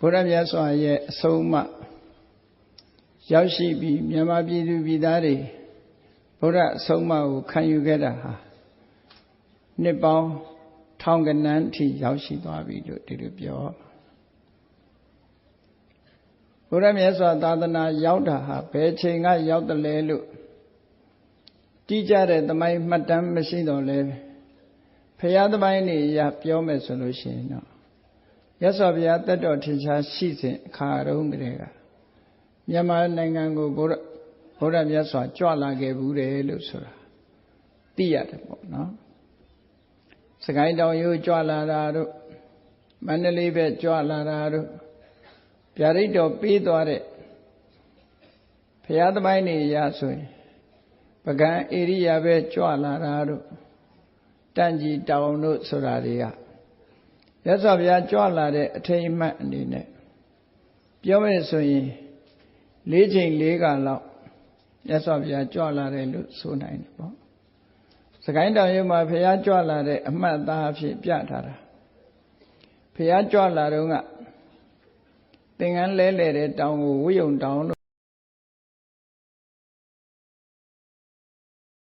ဘုရားမြတ်စွာရဲ့အဆုံးအမရောက်ရှိပြီးမြန်မာပြည်သူပြည်သားတွေဘုရားအဆုံးအမကိုခံယူခဲ့တာဟာနှစ်ပေါင်းထောင်ကနန်းထိရောက်ရှိသွားပြီလို့ဒီလိုပြောဘုရားမြတ်စွာသာသနာရောက်တာဟာဘယ်ချိန်ကရောက်တယ်လဲလို့တိကျတဲ့သမိုင်းမှတ်တမ်းမရှိတော့လဲဖရာသမိုင်းနေရပြောမယ်ဆိုလို့ရှိရင်တော့ ရသော်ဘုရားတက်တော်ထင်ရှားရှိစဉ်အခါတုန်းကတည်းကမြန်မာနိုင်ငံကိုဘုရားဘုရားမြတ်စွာကြွလာခဲ့ဘူးတယ်လို့ဆိုတာသိရတယ်ပေါ့နော်စကိုင်းတောင်ရိုးကြွလာတာတို့မန္တလေးဘက်ကြွလာတာတို့ဗျာဒိတ်တော်ပေးသွားတဲ့ဘုရားသမိုင်းနေရဆိုရင်ပကံဧရိယာပဲကြွလာတာတို့တန့်ကြီးတောင်တို့ဆိုတာတွေက ရသော်ဗျာကြွလာတဲ့အထိမ်အမှတ်အနေနဲ့ပြောမယ်ဆိုရင်၄ချိန်၄ကလောက်ရသော်ဗျာကြွလာတယ်လို့ဆိုနိုင်တယ်ပေါ့စကိုင်းတောင်ရုံမှာဖះကြွလာတဲ့အမှတ်သားအဖြစ်ပြထားတာဖះကြွလာတော့ကသင်္ကန်းလဲလဲတဲ့တောင်ကိုဝိယုံတောင်